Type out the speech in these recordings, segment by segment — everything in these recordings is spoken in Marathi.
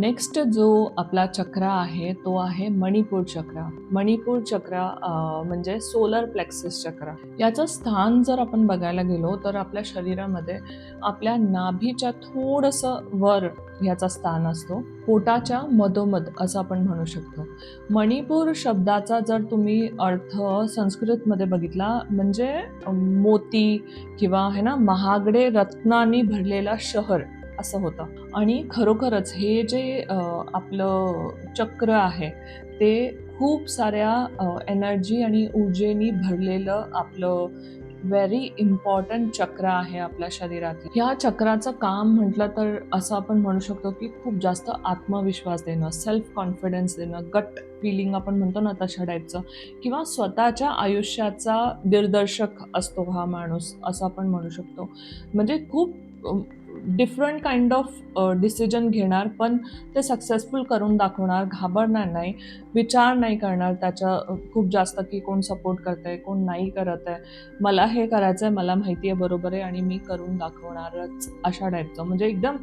नेक्स्ट जो आपला चक्र आहे तो आहे मणिपूर चक्र. मणिपूर चक्र म्हणजे सोलर प्लेक्सिस चक्र. याचं स्थान जर आपण बघायला गेलो तर आपल्या शरीरामध्ये आपल्या नाभीच्या थोडंसं वर ह्याचा स्थान असतो. पोटाच्या मधोमध असं आपण म्हणू शकतो. मणिपूर शब्दाचा जर तुम्ही अर्थ संस्कृतमध्ये बघितला म्हणजे मोती किंवा है ना महागडे रत्नांनी भरलेला शहर असं होतं. आणि खरोखरच हे जे आपलं चक्र आहे ते खूप साऱ्या एनर्जी आणि ऊर्जेनी भरलेलं आपलं व्हेरी इम्पॉर्टंट चक्र आहे आपल्या शरीरात ह्या चक्राचं काम म्हटलं तर असं आपण म्हणू शकतो की खूप जास्त आत्मविश्वास देणं सेल्फ कॉन्फिडन्स देणं गट फिलिंग आपण म्हणतो ना तशा टाईपचं किंवा स्वतःच्या आयुष्याचा दिग्दर्शक असतो हा माणूस असं आपण म्हणू शकतो. म्हणजे खूप डिफरंट काइंड ऑफ डिसिजन घेणार पण ते सक्सेसफुल करून दाखवणार घाबरणार नाही विचार नाही करणार त्याच्या खूप जास्त की कोण सपोर्ट करत आहे कोण नाही करत आहे. मला हे करायचं आहे मला माहिती आहे बरोबर आहे आणि मी करून दाखवणारच अशा टाईपचं म्हणजे एकदम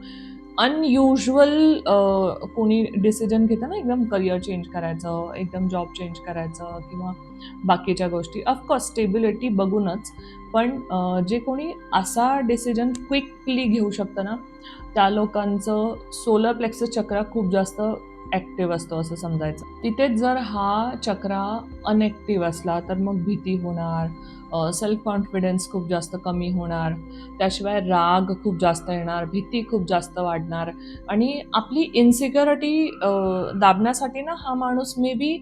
अनयुजल कोणी डिसिजन घेतं ना एकदम करिअर चेंज करायचं एकदम जॉब चेंज करायचं किंवा बाकीच्या गोष्टी. ऑफकोर्स स्टेबिलिटी बघूनच. पण जे कोणी असा डिसिजन क्विकली घेऊ शकतं ना त्या लोकांचं सोलर प्लेक्सस चक्र खूप जास्त ॲक्टिव्ह असतो असं समजायचं. तिथेच जर हा चक्रा अनॲक्टिव्ह असला तर मग भीती होणार सेल्फ कॉन्फिडन्स खूप जास्त कमी होणार त्याशिवाय राग खूप जास्त येणार भीती खूप जास्त वाढणार आणि आपली इन्सिक्युरिटी दाबण्यासाठी ना हा माणूस मे बी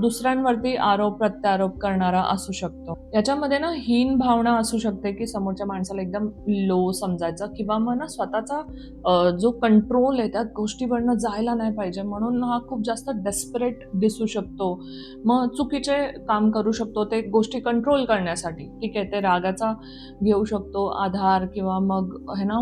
दुसऱ्यांवरती आरोप प्रत्यारोप करणारा असू शकतो. याच्यामध्ये ना हीन भावना असू शकते की समोरच्या माणसाला एकदम लो समजायचं किंवा मग ना स्वतःचा जो कंट्रोल आहे त्या गोष्टीवरनं जायला नाही पाहिजे म्हणून हा खूप जास्त डेस्परेट दिसू शकतो. मग चुकीचे काम करू शकतो ते गोष्टी कंट्रोल करण्यासाठी. ठीक आहे ते रागाचा घेऊ शकतो आधार किंवा मग हे ना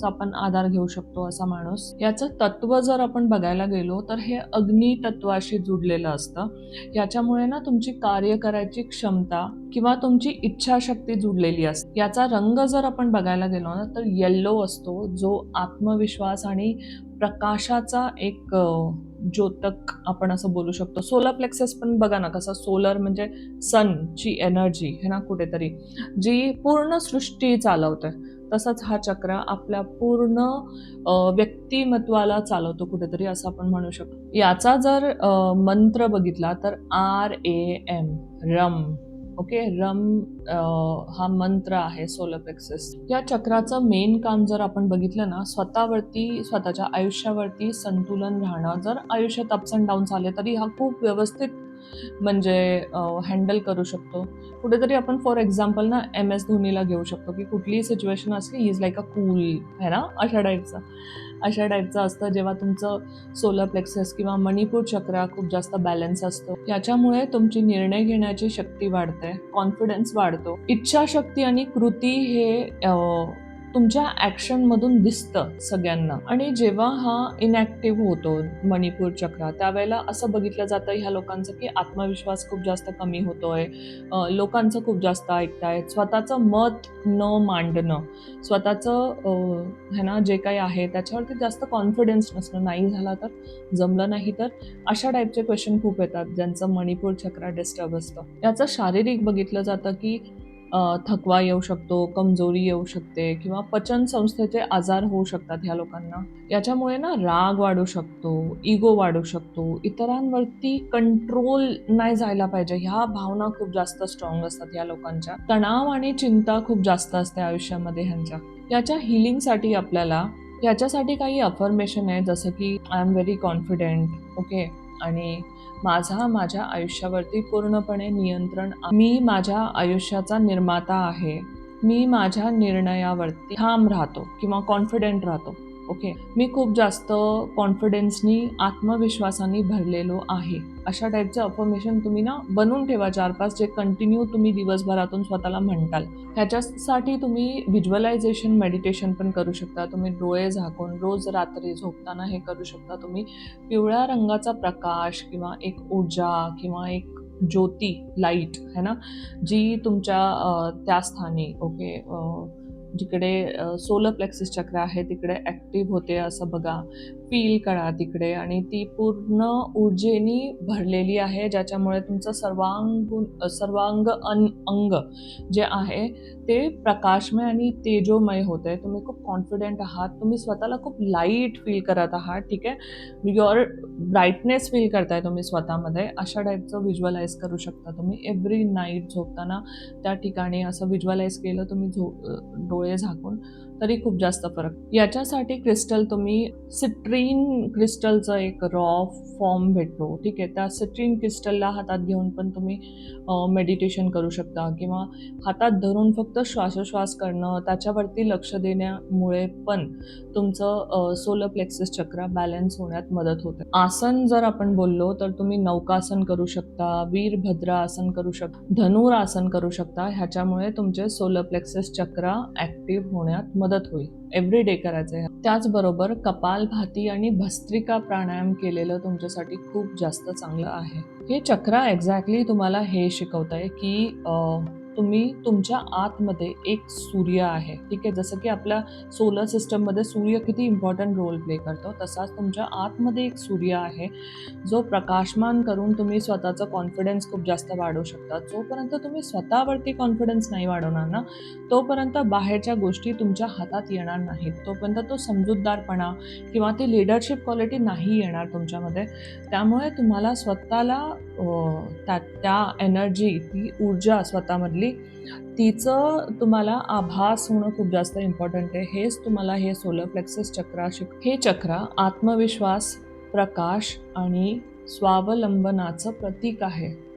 चा आपण आधार घेऊ शकतो असा माणूस. याचं तत्व जर आपण बघायला गेलो तर हे अग्नी तत्वाशी जुडलेलं असतं. याच्यामुळे ना तुमची कार्य करायची क्षमता किंवा तुमची इच्छाशक्ती जुडलेली असते. याचा रंग जर आपण बघायला गेलो ना तर येल्लो असतो जो आत्मविश्वास आणि प्रकाशाचा एक ज्योतक आपण असं बोलू शकतो. सोलर प्लेक्सेस पण बघा ना कसं सोलर म्हणजे सनची एनर्जी हे ना कुठेतरी जी पूर्ण सृष्टी चालवते तसंच हा चक्र आपल्या पूर्ण व्यक्तिमत्वाला चालवतो कुठेतरी असं आपण म्हणू शकतो. याचा जर मंत्र बघितला तर आर ए एम रम. ओके? रम हा मंत्र आहे सोलर या चक्राचं मेन काम जर आपण बघितलं ना स्वतःवरती स्वतःच्या आयुष्यावरती संतुलन राहणं. जर आयुष्यात अप्स अँड डाऊन्स आले तरी हा खूप व्यवस्थित म्हणजे हँडल करू शकतो. कुठेतरी आपण फॉर एक्झाम्पल ना एम एस धोनीला घेऊ शकतो की कुठलीही सिच्युएशन असली इज लाईक अ कूल है ना? अशा टाईपचा अशा टाईपचं असतं जेव्हा तुमचं सोलर प्लेक्सेस किंवा मणिपूर चक्र खूप जास्त बॅलन्स असतो. याच्यामुळे तुमची निर्णय घेण्याची शक्ती वाढते कॉन्फिडन्स वाढतो. इच्छाशक्ती आणि कृती हे तुमच्या ॲक्शनमधून दिसतं सगळ्यांना. आणि जेव्हा हा इनॅक्टिव्ह होतो मणिपूर चक्र त्यावेळेला असं बघितलं जातं ह्या लोकांचं की आत्मविश्वास खूप जास्त कमी होतोय. लोकांचं खूप जास्त ऐकतायत. स्वतःचं मत न मांडणं स्वतःचं ह्या है ना जे काही आहे त्याच्यावरती जास्त कॉन्फिडन्स नसणं नाही झाला तर जमलं नाही तर अशा टाईपचे क्वेश्चन खूप येतात ज्यांचं मणिपूर चक्र डिस्टर्ब असतं. याचं शारीरिक बघितलं जातं की थकवा येऊ शकतो कमजोरी येऊ शकते किंवा पचन संस्थेचे आजार होऊ शकतात ह्या लोकांना. याच्यामुळे ना राग वाढू शकतो इगो वाढू शकतो इतरांवरती कंट्रोल नाही जायला पाहिजे. ह्या भावना खूप जास्त स्ट्रॉंग असतात या लोकांच्या. तणाव आणि चिंता खूप जास्त असते आयुष्यामध्ये ह्यांच्या. याच्या हिलिंगसाठी आपल्याला याच्यासाठी काही अफर्मेशन आहे जसं की I am very confident okay आणि माझा माझ्या आयुष्यावरती पूर्णपणे नियंत्रण मी माझ्या आयुष्याचा निर्माता आहे. मी माझ्या निर्णयावरती ठाम राहतो किंवा कॉन्फिडेंट राहतो. ओके मी खूप जास्त कॉन्फिडन्सनी आत्मविश्वासाने भरलेलो आहे. अशा टाईपचं अफर्मेशन तुम्ही ना बनवून ठेवा चार पाच जे कंटिन्यू तुम्ही दिवसभरातून स्वतःला म्हणताल. ह्याच्यासाठी तुम्ही व्हिज्युअलायझेशन मेडिटेशन पण करू शकता. तुम्ही डोळे झाकून रोज रात्री झोपताना हे करू शकता. तुम्ही पिवळ्या रंगाचा प्रकाश किंवा एक ऊर्जा किंवा एक ज्योती लाइट है ना? जी तुमच्या त्या स्थानी ओके जिकडे सोलर प्लेक्सिस चक्र आहे तिकडे ॲक्टिव्ह होते असं बघा. फील करा तिकडे आणि ती पूर्ण ऊर्जेनी भरलेली आहे ज्याच्यामुळे तुमचं सर्वांगून सर्वांग अन अंग जे आहे ते प्रकाशमय आणि तेजोमय होत आहे तुम्ही खूप कॉन्फिडेंट आहात. तुम्ही स्वतःला खूप लाइट फील करत आहात ठीक आहे? युअर ब्राईटनेस फील करताय तुम्ही स्वतःमध्ये. अशा टाईपचं व्हिज्युअलाइज करू शकता तुम्ही. एव्हरी नाईट झोपताना त्या ठिकाणी असं व्हिज्युअलाइज केलं तुम्ही झो डोळे वेळ झाकून तरी खूप जास्त फरक. याच्यासाठी क्रिस्टल तुम्ही सिट्रीन क्रिस्टलचं एक रॉ फॉर्म भेटतो. ठीक आहे त्या सिट्रीन क्रिस्टलला हातात घेऊन पण तुम्ही मेडिटेशन करू शकता किंवा हातात धरून फक्त श्वासोश्वास करणं त्याच्यावरती लक्ष देण्यामुळे पण तुमचं सोलर प्लेक्सिस चक्र बॅलन्स होण्यात मदत होते. आसन जर आपण बोललो तर तुम्ही नौकासन करू शकता वीरभद्र आसन करू शकता धनुर आसन करू शकता. ह्याच्यामुळे तुमचे सोलर प्लेक्सिस चक्र ॲक्टिव्ह होण्यात मदत मदत होईल. एव्हरी डे करायचं आहे त्याचबरोबर कपालभाती आणि भस्त्रिका प्राणायाम केलेलं तुमच्यासाठी खूप जास्त चांगलं आहे. हे चक्र एक्झॅक्टली तुम्हाला हे शिकवत आहे की तुम्ही तुमच्या आतमध्ये एक सूर्य आहे. ठीक आहे? जसं की आपल्या सोलर सिस्टममध्ये सूर्य किती इम्पॉर्टंट रोल प्ले करतो तसाच तुमच्या आतमध्ये एक सूर्य आहे. जो प्रकाशमान करून तुम्ही स्वतःचा कॉन्फिडन्स खूप जास्त वाढवू शकता. जोपर्यंत तुम्ही स्वतःवरती कॉन्फिडन्स नाही वाढवणार ना तोपर्यंत बाहेरच्या गोष्टी तुमच्या हातात येणार नाहीत. तोपर्यंत तो समजूतदारपणा किंवा ती लिडरशिप क्वालिटी नाही येणार तुमच्यामध्ये. त्यामुळे तुम्हाला स्वतःला त्या त्या एनर्जी ती ऊर्जा स्वतःमधली तिचं तुम्हाला आभास होणं खूप जास्त इम्पॉर्टंट आहे. हेच तुम्हाला हे सोलर प्लेक्सिस चक्रा शिक हे चक्र आत्मविश्वास प्रकाश आणि स्वावलंबनाचं प्रतीक आहे.